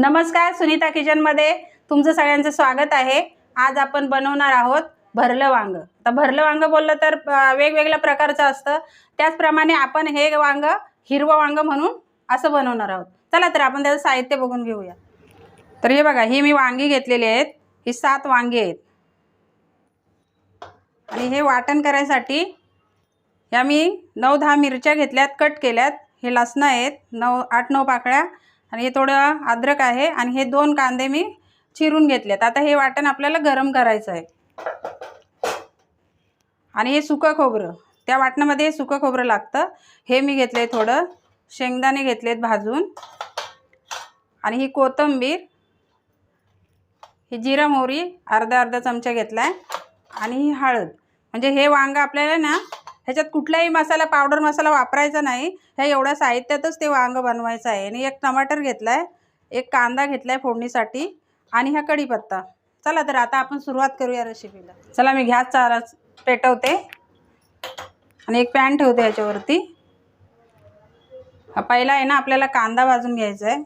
नमस्कार सुनीता किचनमध्ये तुमचं सगळ्यांचं स्वागत आहे. आज आपण बनवणार आहोत भरलं वांग. तर भरलं वांग बोललं तर वेगवेगळ्या प्रकारचं असतं. त्याचप्रमाणे आपण हे वांग हिरवं वांग म्हणून असं बनवणार आहोत. चला तर आपण त्याचं साहित्य बघून घेऊया. तर हे बघा ही मी वांगी घेतलेली आहेत. ही सात वांगी आहेत. आणि हे वाटण करायसाठी ह्या मी नऊ दहा मिरच्या घेतल्यात कट केल्यात. हे लसणं आहेत नऊ आठ नऊ पाकळ्या. आणि हे थोडं अद्रक आहे आणि हे दोन कांदे मी चिरून घेतलेत. आता हे वाटण आपल्याला गरम करायचं आहे. आणि हे सुकं खोबरं त्या वाटणामध्ये सुकं खोबरं लागतं. हे मी घेतलं आहे थोडं शेंगदाणे घेतलेत भाजून. आणि ही कोथिंबीर ही जिरा मोहरी अर्धा अर्धा चमचा घेतला आहे आणि ही हळद. म्हणजे हे वांगं आपल्याला ना ह्याच्यात कुठलाही मसाला पावडर मसाला वापरायचा नाही. ह्या एवढ्या साहित्यातच ते वांग बनवायचं आहे. आणि एक टमाटर घेतला आहे एक कांदा घेतला आहे फोडणीसाठी आणि हा कढीपत्ता. चला तर आता आपण सुरुवात करूया रेसिपीला चला मी गॅस चारा पेटवते. आणि एक पॅन ठेवते ह्याच्यावरती हा पहिला आहे ना आपल्याला कांदा भाजून घ्यायचा आहे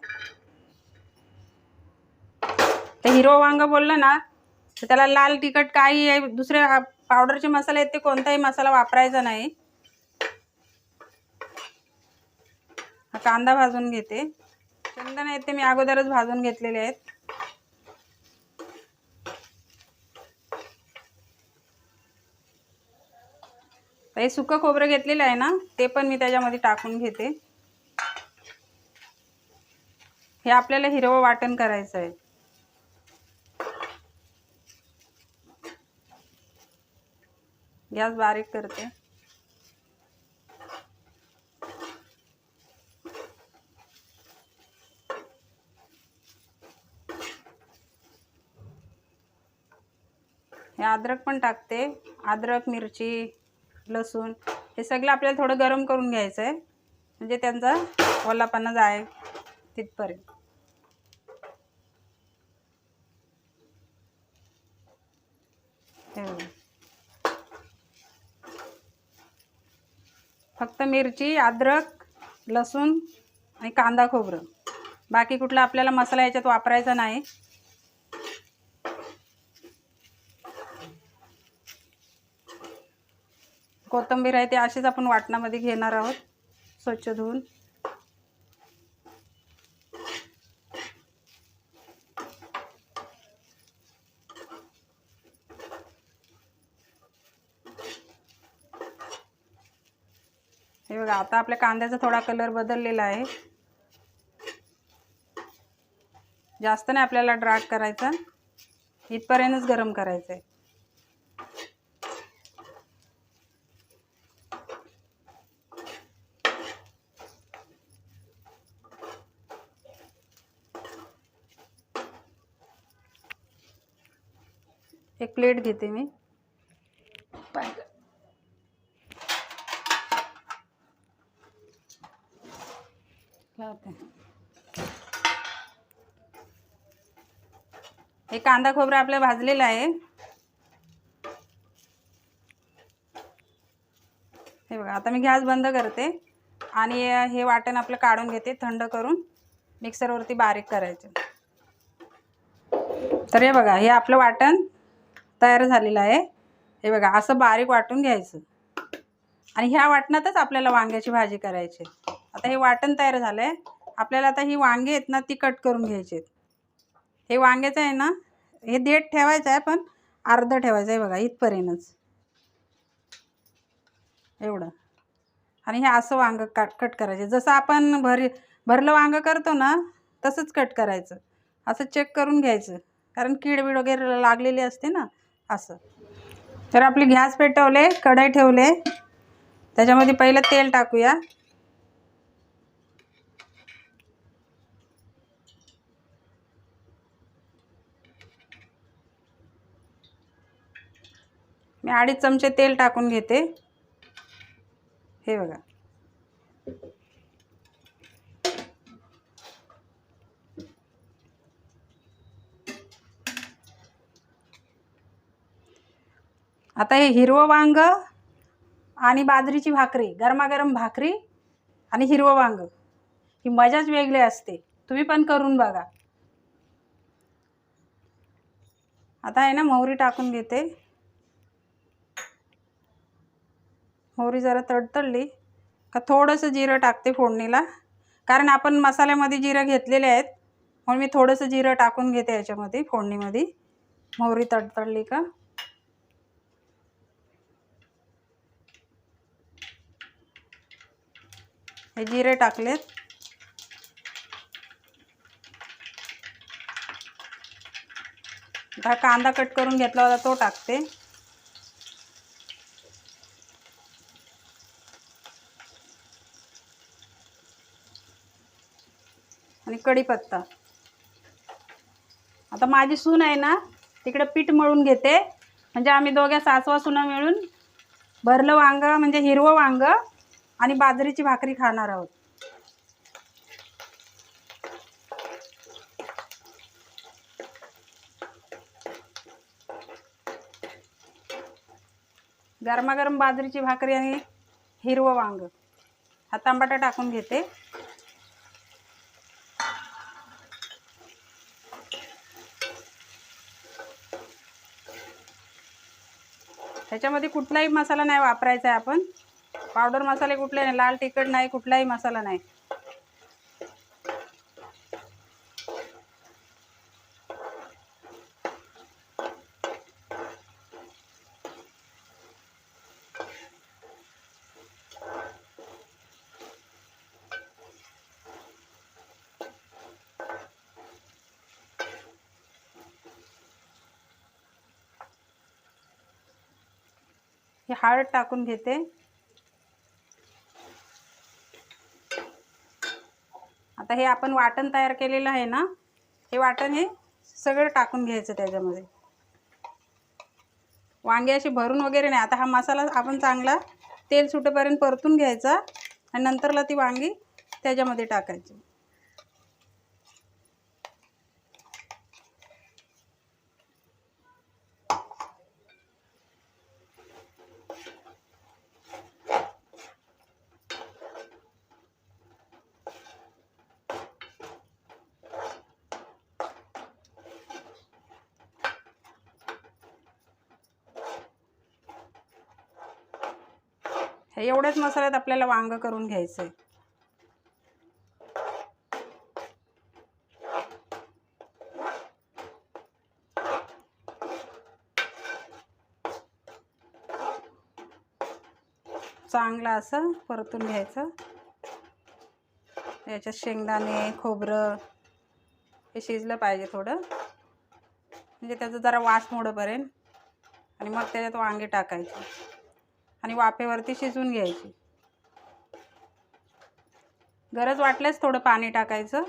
ते हिरो वांग बोललं ना तर त्याला लाल तिखट काही आहे दुसरे पावडरचे मसाले आहेत ते कोणताही मसाला वापरायचा नाही. हा कांदा भाजून घेते. शेंगदाणे आहेत ते मी अगोदरच भाजून घेतलेले आहेत. हे सुकं खोबरं घेतलेलं आहे ना ते पण मी त्याच्यामध्ये टाकून घेते. हे आपल्याला हिरवं वाटण करायचं आहे. गॅस बारीक करते. हे अद्रक पण टाकते. अद्रक मिरची लसूण हे सगळं आपल्याला थोडं गरम करून घ्यायचं आहे म्हणजे त्यांचा ओलापणा जाय तिथपर्यंत. हे फक्त मिरची अद्रक लसूण आणि कांदा खोबरं. बाकी कुठला आपल्याला मसाला याच्यात वापरायचा नाही. कोथिंबीर आहे ते अशीच आपण वाटणामध्ये घेणार आहोत. स्वच्छ धुवून. बघा आता आपल्या कांद्याचा थोडा कलर बदललेला आहे. जास्त नाही आपल्याला ड्राग करायचा. इथपर्यंतच गरम करायचं आहे एक प्लेट घेते मी लावते. हे कांदा खोबरं आपलं भाजलेलं आहे. हे बघा आता मी गॅस बंद करते आणि हे वाटण आपलं काढून घेते थंड करून. मिक्सरवरती बारीक करायचं. तर हे बघा हे आपलं वाटण तयार झालेलं आहे. हे बघा असं बारीक वाटून घ्यायचं. आणि ह्या वाटणातच आपल्याला वांग्याची भाजी करायची. आहे. आता हे वाटण तयार झालं आहे आपल्याला आता ही वांगे आहेत ना ती कट करून घ्यायची आहेत हे वांग्याचं आहे ना हे देठ ठेवायचं आहे पण अर्ध ठेवायचं आहे बघा इथपर्यंतच. एवढं. आणि हे असं वांगं काट कट करायचे. जसं आपण भरी भरलं वांगं करतो ना तसंच कट करायचं. असं चेक करून घ्यायचं. कारण कीड बीड वगैरे लागलेली असते ना असं. तर आपली गॅस पेटवले कढई ठेवले. त्याच्यामध्ये पहिलं तेल टाकूया. मी अडीच चमचे तेल टाकून घेते. हे बघा. आता हे हिरवं वांग आणि बाजरीची भाकरी गरमागरम भाकरी आणि हिरवं वांग. ही मजाच वेगळी असते. तुम्ही पण करून बघा. आता आहे ना मोहरी टाकून घेते. मोहरी जरा तडतडली. का थोडंसं जिरं टाकते फोडणीला? कारण आपण मसाल्यामध्ये जिरं घेतलेले आहेत. म्हणून मी थोडंसं जिरं टाकून घेते याच्यामध्ये फोडणीमध्ये. मोहरी तडतडली का? हे जिरे टाकलेत. आता कांदा कट करून घेतला होता तो टाकते. आणि कढीपत्ता आता माझी सून आहे ना तिकडे पीठ मळून घेते. म्हणजे आम्ही दोघ्या सासवा सुना मिळून भरलं वांग म्हणजे हिरवं वांग आणि बाजरीची भाकरी खाणार आहोत. गरमागरम बाजरीची भाकरी आणि हिरवं वांग. हा तांबाटा टाकून घेते. ह्याच्यामध्ये कुठलाही मसाला नाही वापरायचा आहे आपण. पावडर मसाले कुठले नाही लाल तिखट नाही कुठलाही मसाला नाही. ही हळद टाकून घेते. आता हे आपण वाटण तयार केलेलं आहे ना हे वाटण हे सगळं टाकून घ्यायचं त्याच्यामध्ये. वांगे असे भरून वगैरे नाही. आता हा मसाला आपण चांगला तेल सुटेपर्यंत परतून घ्यायचा आणि नंतरला ती वांगी त्याच्यामध्ये टाकायची. हे एवढ्याच मसाल्यात आपल्याला वांग करून घ्यायचं आहे चांगलं असं परतून घ्यायचं. याच्यात शेंगदाणे खोबरं हे शिजलं पाहिजे थोडं. म्हणजे त्याचा जरा वास मोडपर्यंत आणि मग त्याच्यात वांगे टाकायचे. आणि वाफेवरती शिजवून घ्यायची. गरज वाटल्यास थोडं पाणी टाकायचं.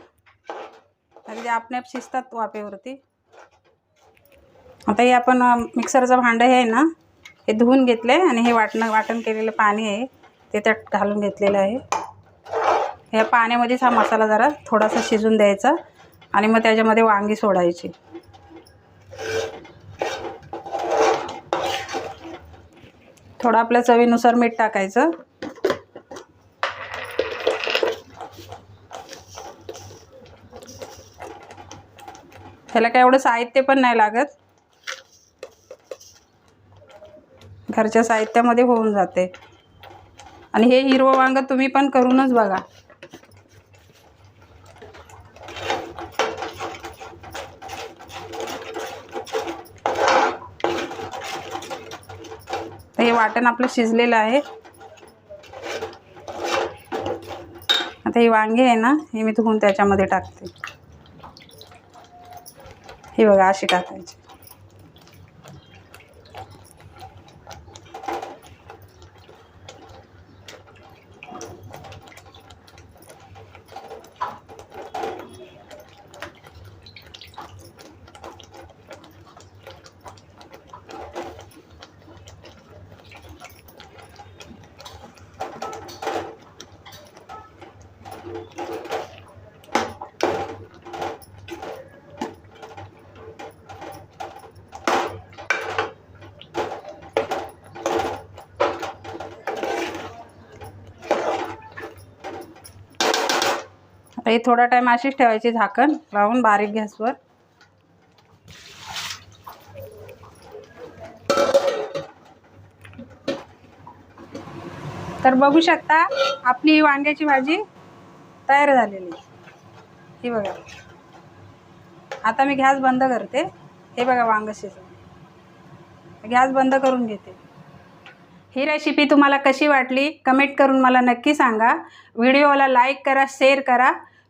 आणि ते आपणाप शिजतात वाफेवरती. आता हे आपण मिक्सरचं भांडं हे आहे ना हे धुवून घेतलं आहे आणि हे वाटणं वाटण केलेलं पाणी आहे ते त्यात घालून घेतलेलं आहे. ह्या पाण्यामध्येच हा मसाला जरा थोडासा शिजून द्यायचा आणि मग त्याच्यामध्ये वांगी सोडायची. थोडं आपल्या चवीनुसार मीठ टाकायचं. ह्याला काय एवढं साहित्य पण नाही लागत. घरच्या साहित्यामध्ये होऊन जाते. आणि हे हिरवं वांग तुम्ही पण करूनच बघा. वाटण आपलं शिजलेलं आहे. आता ही वांगी आहे ना हे मी धुवून त्याच्यामध्ये टाकते. हे बघा अशी टाकायची. आता हे थोडा टाईम अशीच ठेवायची झाकण. लावून बारीक गॅसवर तर बघू शकता आपली वांग्याची भाजी तयार झालेली ही बघा. आता मी गॅस बंद करते. हे बघा वांग शिजवून. गॅस बंद करून घेते. ही रेसिपी तुम्हाला कशी वाटली कमेंट करून मला नक्की सांगा. व्हिडिओला लाईक करा शेअर करा.